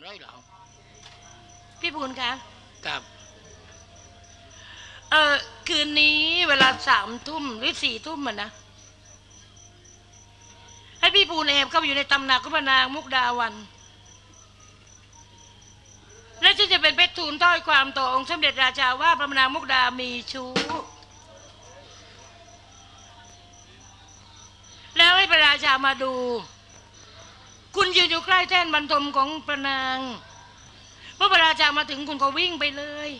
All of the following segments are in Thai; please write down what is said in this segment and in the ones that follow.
ำไรเหรอพี่ปูนคะกับเออคืนนี้เวลาสามทุ่มหรือสี่ทุ่มอะนะให้พี่ปูนแอบเข้าไปอยู่ในตำหนักของพระนางมุกดาวันและฉันจะเป็นเพชรทูลต้อยความต่อองค์สมเด็จราชาว่าพระนางมุกดามีชู้ แล้วให้พระราชามาดู คุณยืนอยู่ใกล้แท่นบรรทมของพระนางเมื่อพระราชามาถึงคุณก็วิ่งไปเลย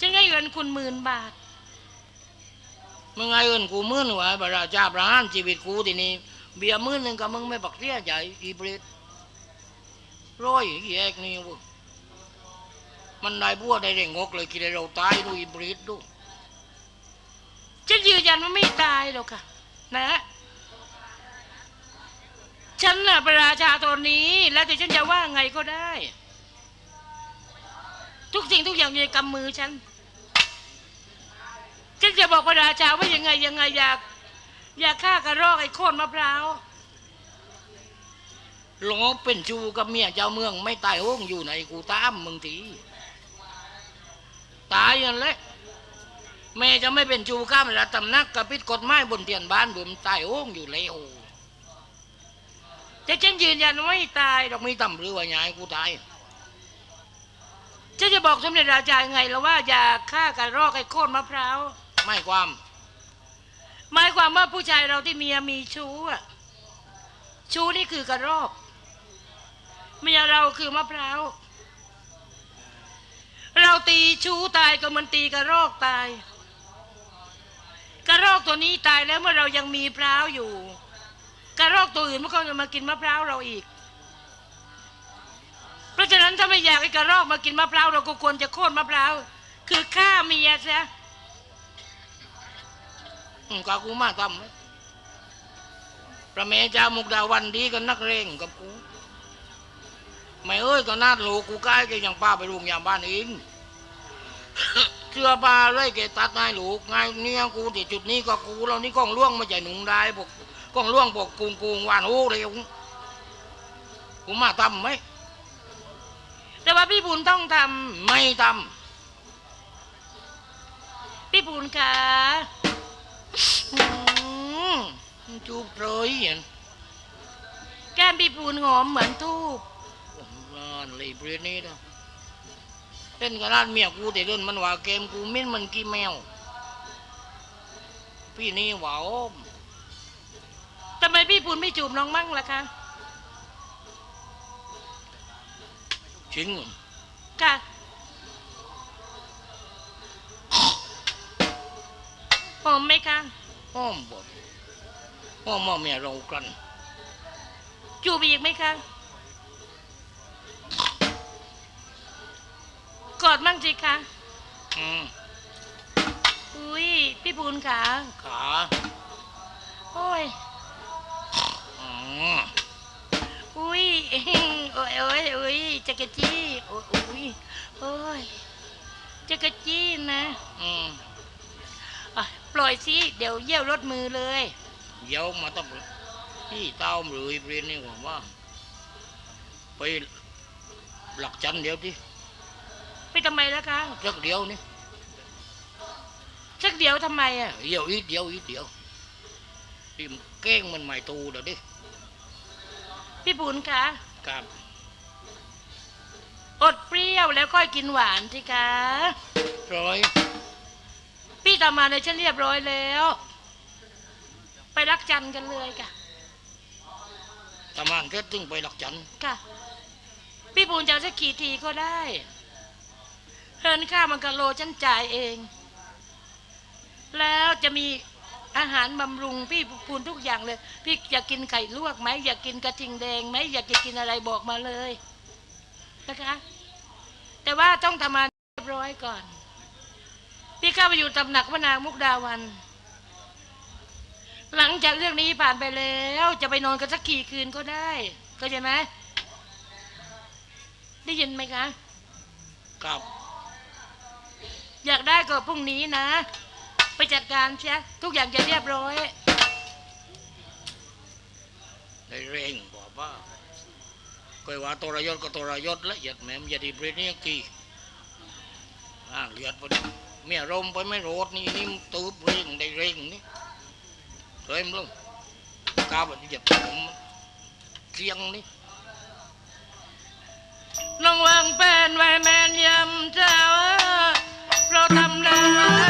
ฉันให้เงินคุณหมื่นบาทมึงไงเอินกูมื่นวะบาราชาประหารชีวิตกูทีนี้เบียร์มื่นหนึ่งกับมึงไม่ปักเสียใจอีเบรดร้อยอีแยกนี่เวะมันได้บัวได้เร่งงกเลยคิดให้เราตายดูอีเบรดดูฉันยืนยันว่าไม่ตายหรอกค่ะ นะ ฉันน่ะประราชาตอนนี้ แล้วแต่ฉันจะว่าไงก็ได้ ทุกสิ่งทุกอย่างอยู่ในกำมือฉัน ฉันจะบอกพระราชาว่ายังไงยังไงอยาก อยากฆ่ากระรอกไอ้โค่นมะพร้าวหลงเป็นชูกับเมียเจ้าเมือง ไม่ตายโห้งอยู่ไหนกูตามมึงทีตายยันแหละแม่จะไม่เป็นชูข้ามระตำนักกับพิษกฎหมายบนเตียนบ้านผมตายโห้งอยู่แล้ว แต่ฉันยืนยันว่าไม่ตายหรอกมีตำหรือว่าไงกูตายฉันจะบอกสมเด็จราชายังไงแล้วว่าอย่าฆ่ากระรอกไอ้โค่นมะพร้าวไม่ความ หมายความว่าผู้ชายเราที่เมียมีชู้อะชู้นี่คือกระรอกเมียเราคือมะพร้าวเราตีชู้ตายก็มันตีกระรอกตาย กระรอกตัวนี้ตายแล้วเมื่อเรายังมีพร้าวอยู่ กระรอกตัวอื่นมันก็จะมากินมะพร้าวเราอีก เพราะฉะนั้นถ้าไม่อยากให้กระรอกมากินมะพร้าวเราก็ควรจะโค่นมะพร้าวคือฆ่าเมียซะกากูมาทำไหมพระเมเจ้ามุกดาวันดีกันนักเร่งกับกูไม่เอ้ยก็นาดลูกูใกล้แกยังป้าไปโรงยามบ้านเองเชื่อป้าเลยแกตัดนายลูกไงเนี่ยกูที่จุดนี้ก็กูเรานี่กล้องล่วงมาใจหนุ่งได้บอก กล้องล่วงบอกกูกูหวานโอ้เลยกูมาทำไหมแต่ว่าพี่บุญต้องทไม่ทำพี่บุญคะอืมำจูบเลยเห็นแก้มพี่บุญหอมเหมือนทูบอ่าเลยเปรตนี้นะเล่นกับร้านเมียกูแต่เดินมันว่าเกมกูมิ้นมันกี่แมว พี่นี่หว่าโอ้ม ทำไมพี่บุญไม่จูบน้องมั่งล่ะคะจริงค่ะ หอมไหมคะห้อมบดห้อมมาเมียเรากันจูบอีกไหมคะ กอดมั่งสิคะอืมอุ้ยพี่บุญขาขา โอ้ย อุ้ยโอ้ยโอ้ยโอ้ยจักรจี้โอ้ยโอ้ยโอ้ยจักรจี้นะอืมอะปล่อยสิเดี๋ยวเยี่ยวรถมือเลย เดี๋ยวมาต้องพี่เต้าหรือเปรตนี่ว่าว่าไปหลักจันเดี๋ยวที่ไปทำไมล่ะคะสักเดียวนี่สักเดี๋ยวทำไมอะเดียวอีกเดียวอีกเดียวที่เก้งมันไม่ตูเดี๋ยวดิ พี่บุญคะครับอดเปรี้ยวแล้วค่อยกินหวานสิคะร้อยพี่ตามมาเลยฉันเรียบร้อยแล้ว ไปรักจันทร์กันเลยค่ะตะมานแค่ตึงไปหลักจันค่ะ พี่บุญจะเอาสักกี่ทีก็ได้เฮินข้าวมันกะโลฉันจ่ายเอง แล้วจะมี อาหารบำรุงพี่พูนทุกอย่างเลย พี่อยากกินไข่ลวกไหมอยากกินกระทิงแดงไหมอยากจะกินอะไรบอกมาเลยนะคะ แต่ว่าต้องทำงานเรียบร้อยก่อน พี่เข้าไปอยู่ตำหนักพระนางมุกดาวัน หลังจากเรื่องนี้ผ่านไปแล้ว จะไปนอนกันสักกี่คืนก็ได้เข้าใจไหมได้ยินไหมคะครับ อยากได้ก็พรุ่งนี้นะ ไปจัดการเชียทุกอย่างจะเรียบร้อยได้เร่งบอกว่าเคยว่าตัวรยศก็ตัวรยศละเอียดแหม่มอย่าดีเบรนี่กีอ่าเลียดพอดีเมียรมไปไม่โรดนี่นี่มนตืบเร่งได้เร่งนี่เคยมั้งกาบเหยียบผมเคียงนี่น้องวางแป้นไว้แมนยำเจ้าเราทำได้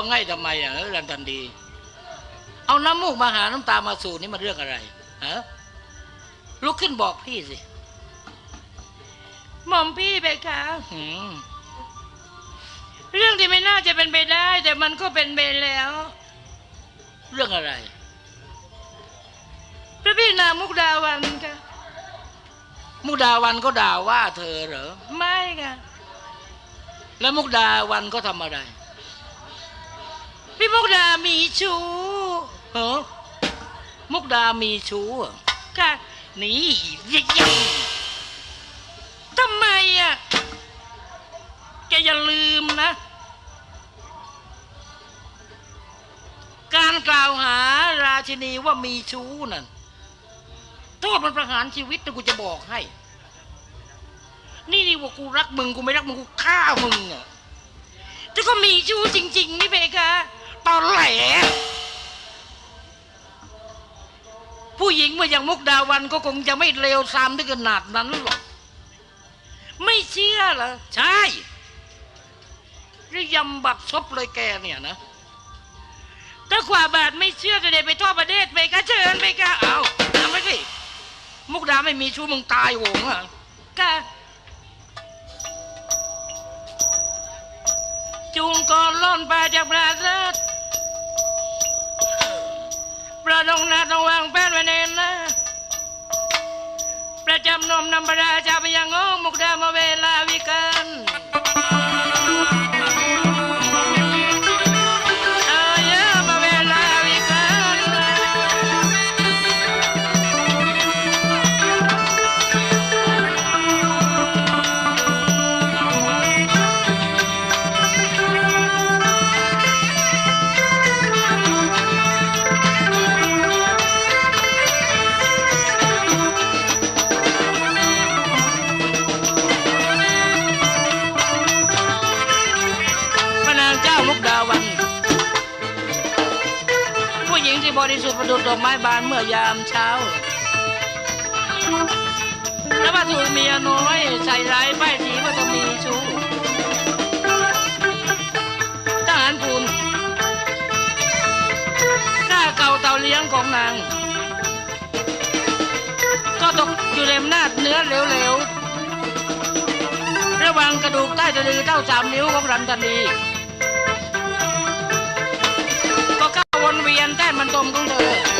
องไห้ทำไมอะเออรันทันดี เอาน้ำมูกมาหาน้ำตามาสู่นี่มันเรื่องอะไรฮะลุกขึ้นบอกพี่สิหม่อมพี่เพคะหืมเรื่องที่ไม่น่าจะเป็นไปได้ แต่มันก็เป็นไปแล้ว เรื่องอะไร พระพี่นางมุกดาวันค่ะมุกดาวันก็ด่าว่าเธอเหรอ ไม่ค่ะแล้วมุกดาวันก็ทำอะไร พี่มุกดามีชู้เออมุกดามีชู้เหรอค่ะนี่ยิ่งยังทำไมอะแกอย่าลืมนะ การกล่าวหาราชินีว่ามีชู้นั่นโทษมันประหารชีวิตนะกูจะบอกให้ นี่นี่ว่ากูรักมึงกูไม่รักมึงกูฆ่ามึงอะแต่ก็มีชู้จริง ๆ นี่เพคะ หญิงเมื่ออย่างมุกดาวันก็คงจะไม่เลวทรามถึงขนาดนั้นหรอก ไม่เชื่อเหรอ ใช่ระยำบักซบเลยแกเนี่ยนะ ถ้ากว่าบาทไม่เชื่อจะได้ไปทั่วประเทศเพคะเชิญเพคะเอาทำไปสิ มุกดาไม่มีชู้มึงตายโหงอะค่ะจูงก่อนล่อนไปจากปราสาท ประดงนาต้องวางแป้นไว้แนนนะประจำนมนำประดาชาไปยังง้องมุกดามาเวลาวิกัน สุดประดุจดอกไม้บานเมื่อยามเช้าแล้วมาถูกเมียน้อยใส่ร้ายป้ายสีว่าจะมีชู้ทหารปูนข้าเก่าเต่าเลี้ยงของนาง ก็ตกอยู่ในอำนาจเนื้อเหลวๆ ระวังกระดูกใต้ตะลือเท่าสามนิ้วของรันตันี วนเวียนแต่มันตมของเธออื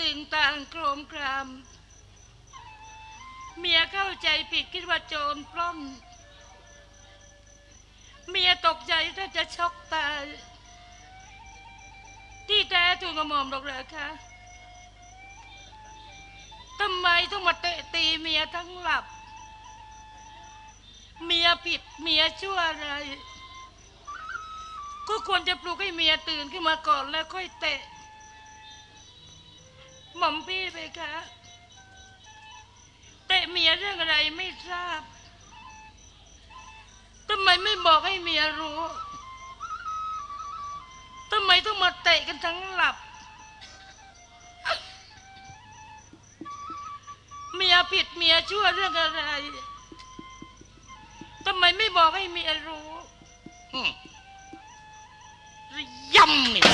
ตึงต่างโครมคราม เมียเข้าใจผิดคิดว่าโจรปล้นเมียตกใจถ้าจะช็อกตาย ที่แท้ถูกกระหม่อมหรอกเหรอคะทำไมต้องมาเตะตีเมียทั้งหลับ เมียผิดเมียชั่วอะไรก็ควรจะปลุกให้เมียตื่นขึ้นมาก่อนแล้วค่อยเตะ หม่อมพี่ไปคะเตะเมียเรื่องอะไรไม่ทราบทำไมไม่บอกให้เมียรู้ทำไมต้องมาเตะกันทั้งหลับ เมียผิดเมียชั่วเรื่องอะไรทำไมไม่บอกให้เมียรู้อืมย่ำนี่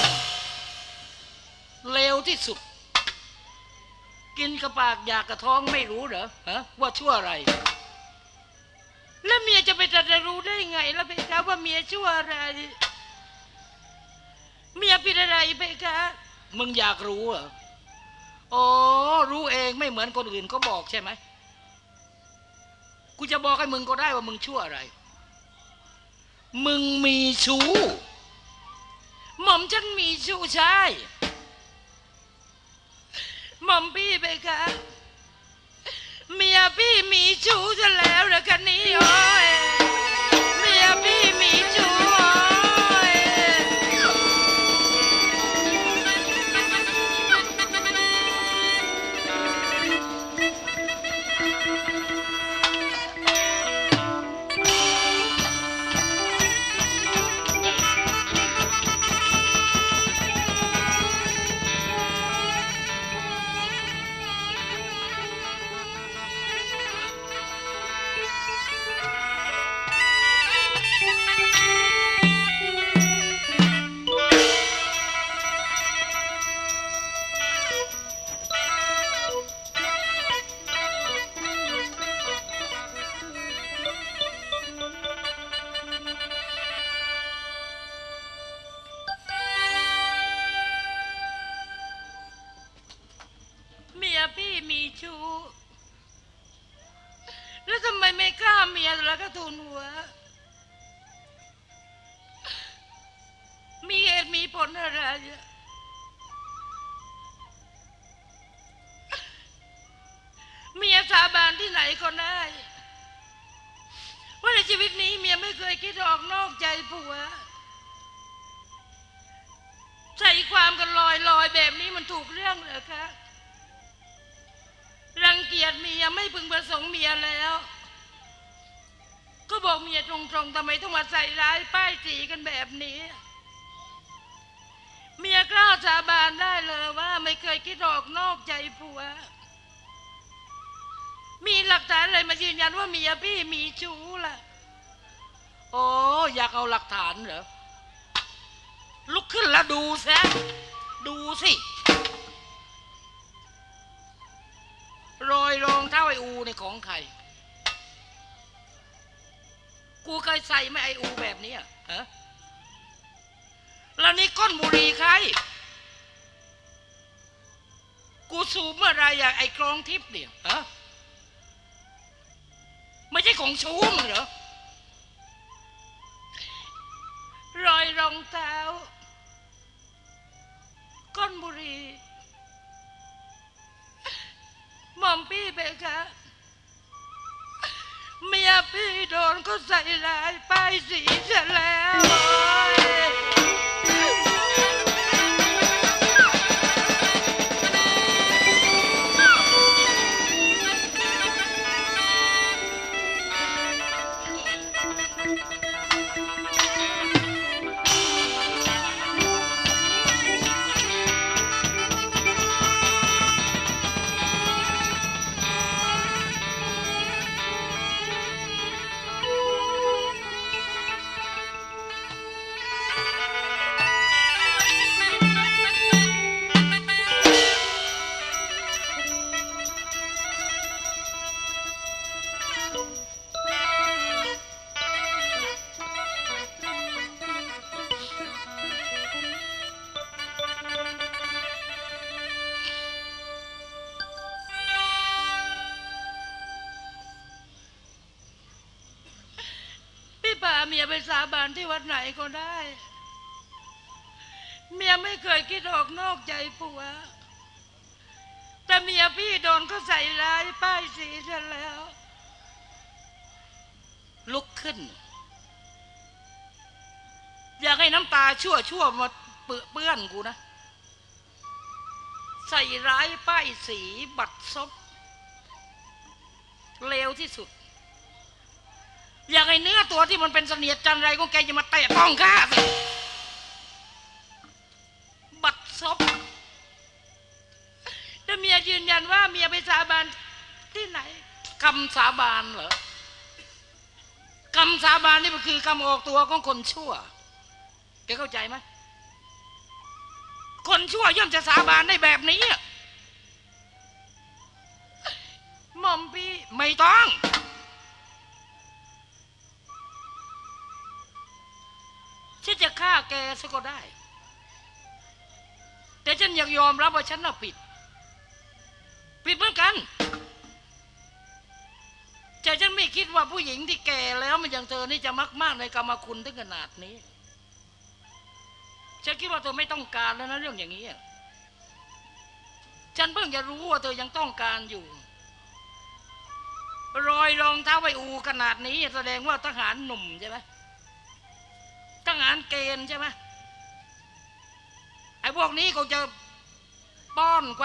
เลวที่สุด กินกระปากอยากกระท้องไม่รู้เหรอฮะว่าชั่วอะไร แล้วเมียจะไปตรัจะรู้ได้ไง แล้วไปคะว่าเมียชั่วอะไร เมียผิดอะไรไปคะมึงอยากรู้เหรออ๋อรู้เองไม่เหมือนคนอื่นเขาบอกใช่ไหมกูจะบอกให้มึงก็ได้ว่ามึงชั่วอะไร มึงมีชู้หม่อมฉันมีชู้ชาย หม่อมพี่ไปคะเมียพี่มีชู้ซะแล้วเหรอคะนี่โอ้ย ชู้ แล้วทำไมไม่กล้าเมียแล้วก็ทูลหัว มีเหตุมีผลอะไรเมียสาบานที่ไหนก็ได้ว่าในชีวิตนี้เมียไม่เคยคิดออกนอกใจผัว ใส่ความกันลอยลอยแบบนี้มันถูกเรื่องเหรอคะ ยจเมียไม่พึงประสงค์เมียแล้ว ก็บอกเมียตรงๆทำไมต้องมาใส่ร้ายป้ายสีกันแบบนี้ เมียกล้าสาบานได้เลยว่าไม่เคยคิดออกนอกใจผัว มีหลักฐานอะไรมายืนยันว่าเมียพี่มีชู้ล่ะ โอ้อยากเอาหลักฐานเหรอลุกขึ้นแล้วดูซะดูสิ รอยรองเท้าไออูในของใคร กูเคยใส่ไหมไออูแบบนี้อะฮะแล้วนี่ก้นบุรีใคร กูสูบเมื่อไรอะไอคลองทิพย์เนี่ยฮะไม่ใช่ของชูมึงเหรอรอยรองเท้าก้นบุรี หม่อมพี่เบคะเมียพี่โดนก็ใส่ลายป้ายสีเสร็จแล้ว ไปสาบานที่วัดไหนก็ได้ เมียไม่เคยคิดออกนอกใจผัว แต่เมียพี่โดนเขาใส่ร้ายป้ายสีเสร็จแล้ว ลุกขึ้น อยากให้น้ำตาชั่วชั่วมาเปื้อเปื้อนกูนะ ใส่ร้ายป้ายสีบัตรซบเลวที่สุด อยากให้เนื้อตัวที่มันเป็นเสนียดจันไรก็แกจะมาเตะต้องข้าสิบัตรซบแต่เมียยืนยันว่าเมียไปสาบานที่ไหนคำสาบานเหรอคำสาบานนี่มันคือคำออกตัวของคนชั่วแกเข้าใจไหมคนชั่วย่อมจะสาบานได้แบบนี้อะหม่อมพี่ไม่ต้อง ฉันจะฆ่าแกซะก็ได้ แต่ฉันอยากยอมรับว่าฉันน่ะผิด ผิดเหมือนกันแต่ฉันไม่คิดว่าผู้หญิงที่แก่แล้วมันอย่างเธอนี่จะมักมากในกรรมคุณถึงขนาดนี้ ฉันคิดว่าเธอไม่ต้องการแล้วนะเรื่องอย่างนี้ ฉันเพิ่งจะรู้ว่าเธอยังต้องการอยู่ รอยรองเท้าไออูขนาดนี้ แสดงว่าทหารหนุ่มใช่ไหม หารเกณฑ์ใช่ไหมไอ้พวกนี้เขาจะป้อนกวา